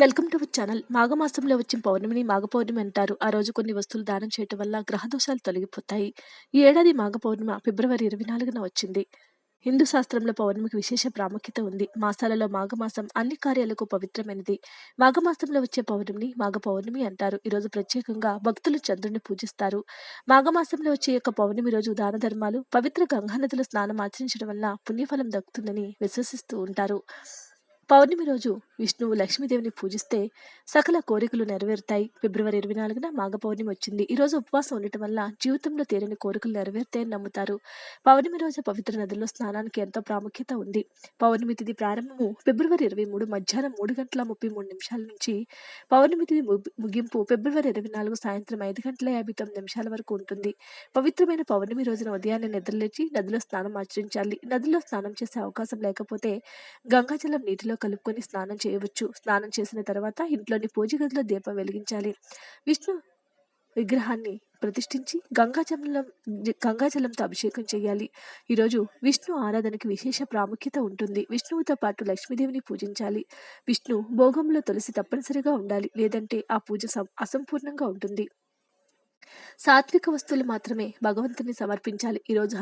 Welcome to our channel. మాఘమాసంలో వచ్చిన పౌర్ణమిని మాఘ పౌర్ణమి అంటారు. ఆ రోజు కొన్ని వస్తువులు దానం చేయటం వల్ల గ్రహ దోషాలు తొలగిపోతాయి. ఈ ఏడాది మాఘ పౌర్ణమి ఫిబ్రవరి ఇరవై నాలుగున వచ్చింది. హిందూ శాస్త్రంలో పౌర్ణమికి విశేష ప్రాముఖ్యత ఉంది. మాసాలలో మాఘమాసం అన్ని కార్యాలకు పవిత్రమైనది. మాఘమాసంలో వచ్చే పౌర్ణమిని మాఘ పౌర్ణమి అంటారు ఈరోజు ప్రత్యేకంగా భక్తులు చంద్రుని పూజిస్తారు. మాఘమాసంలో వచ్చే యొక్క పౌర్ణమి రోజు దాన ధర్మాలు పవిత్ర గంగానదిలో స్నానం ఆచరించడం వల్ల పుణ్యఫలం దక్కుతుందని విశ్వసిస్తూ ఉంటారు. పౌర్ణమి రోజు విష్ణువు లక్ష్మీదేవిని పూజిస్తే సకల కోరికలు నెరవేరుతాయి. ఫిబ్రవరి ఇరవై నాలుగున మాఘ పౌర్ణమి వచ్చింది ఈరోజు ఉపవాసం ఉండటం వల్ల జీవితంలో తీరని కోరికలు నెరవేరుతాయని నమ్ముతారు. పౌర్ణమి రోజు పవిత్ర నదుల్లో స్నానానికి ఎంతో ప్రాముఖ్యత ఉంది. పౌర్ణమి తిథి ప్రారంభము ఫిబ్రవరి ఇరవై మూడు మధ్యాహ్నం మూడు గంటల ముప్పై మూడు నిమిషాల నుంచి పౌర్ణమి తిథి ముగింపు ఫిబ్రవరి ఇరవై నాలుగు సాయంత్రం ఐదు గంటల యాభై తొమ్మిది నిమిషాల వరకు ఉంటుంది. పవిత్రమైన పౌర్ణమి రోజున ఉదయాన్నే నిద్రలేచి నదిలో స్నానం ఆచరించాలి. నదిలో స్నానం చేసే అవకాశం లేకపోతే గంగాజలం నీటిలో కలుపుకొని స్నానం చేయవచ్చు. స్నానం చేసిన తర్వాత ఇంట్లోని పూజ గదిలో దీపం వెలిగించాలి. విష్ణు విగ్రహాన్ని ప్రతిష్ఠించి గంగాజలం గంగాజలంతో అభిషేకం చేయాలి. ఈరోజు విష్ణు ఆరాధనకి విశేష ప్రాముఖ్యత ఉంటుంది. విష్ణువుతో పాటు లక్ష్మీదేవిని పూజించాలి. విష్ణు భోగంలో తులసి తప్పనిసరిగా ఉండాలి. లేదంటే ఆ పూజ సం- అసంపూర్ణంగా ఉంటుంది. సాత్విక వస్తువులు మాత్రమే భగవంతుని సమర్పించాలి. ఈ రోజు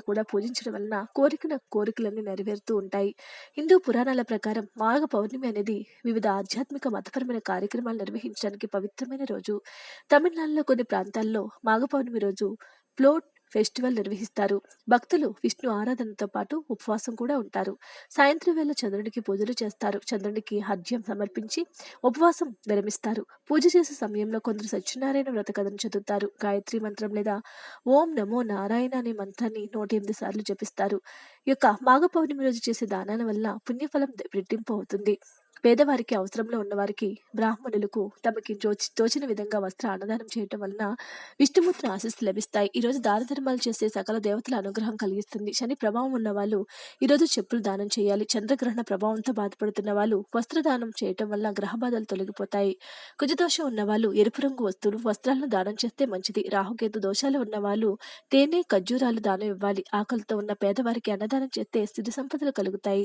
కూడా పూజించడం వలన కోరికన కోరికలన్నీ నెరవేరుతూ ఉంటాయి. హిందూ పురాణాల ప్రకారం మాఘ పౌర్ణమి అనేది వివిధ ఆధ్యాత్మిక మతపరమైన కార్యక్రమాలు నిర్వహించడానికి పవిత్రమైన రోజు. తమిళనాడులో కొన్ని ప్రాంతాల్లో మాఘ పౌర్ణమి రోజు ఫ్లోట్ ఫెస్టివల్ నిర్వహిస్తారు. భక్తులు విష్ణు ఆరాధనతో పాటు ఉపవాసం కూడా ఉంటారు. సాయంత్రం వేళ చంద్రుడికి పూజలు చేస్తారు. చంద్రుడికి హర్జ్యం సమర్పించి ఉపవాసం విరమిస్తారు. పూజ చేసే సమయంలో కొందరు సత్యనారాయణ వ్రత కథను చదువుతారు. గాయత్రి మంత్రం లేదా ఓం నమో నారాయణ అనే మంత్రాన్ని నూట ఎనిమిది సార్లు జపిస్తారు. ఈ యొక్క మాఘ పౌర్ణమి రోజు చేసే దానాల వల్ల పుణ్యఫలం రెట్టింపు అవుతుంది. పేదవారికి అవసరంలో ఉన్నవారికి బ్రాహ్మణులకు తమకి జోచి తోచిన విధంగా వస్త్ర అన్నదానం చేయటం వలన విష్ణుమూర్తి ఆశీస్సు లభిస్తాయి. ఈరోజు దాన ధర్మాలు చేసే సకల దేవతల అనుగ్రహం కలిగిస్తుంది. శని ప్రభావం ఉన్న వాళ్ళు ఈరోజు చెప్పులు దానం చేయాలి. చంద్రగ్రహణ ప్రభావంతో బాధపడుతున్న వాళ్ళు వస్త్రదానం చేయటం వల్ల గ్రహ బాధలు తొలగిపోతాయి. కుజదోషం ఉన్న వాళ్ళు ఎరుపు రంగు వస్తువులు వస్త్రాలను దానం చేస్తే మంచిది. రాహుకేతు దోషాలు ఉన్న వాళ్ళు తేనె ఖర్జూరాలు దానం ఇవ్వాలి. ఆకలితో ఉన్న పేదవారికి అన్నదానం చేస్తే స్థితి సంపదలు కలుగుతాయి.